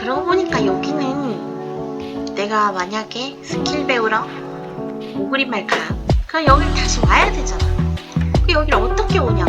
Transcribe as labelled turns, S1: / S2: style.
S1: 그러고 보니까 여기는 내가 만약에 스킬 배우러 오그리 말까? 그럼 여길 다시 와야 되잖아. 그 여기를 어떻게 오냐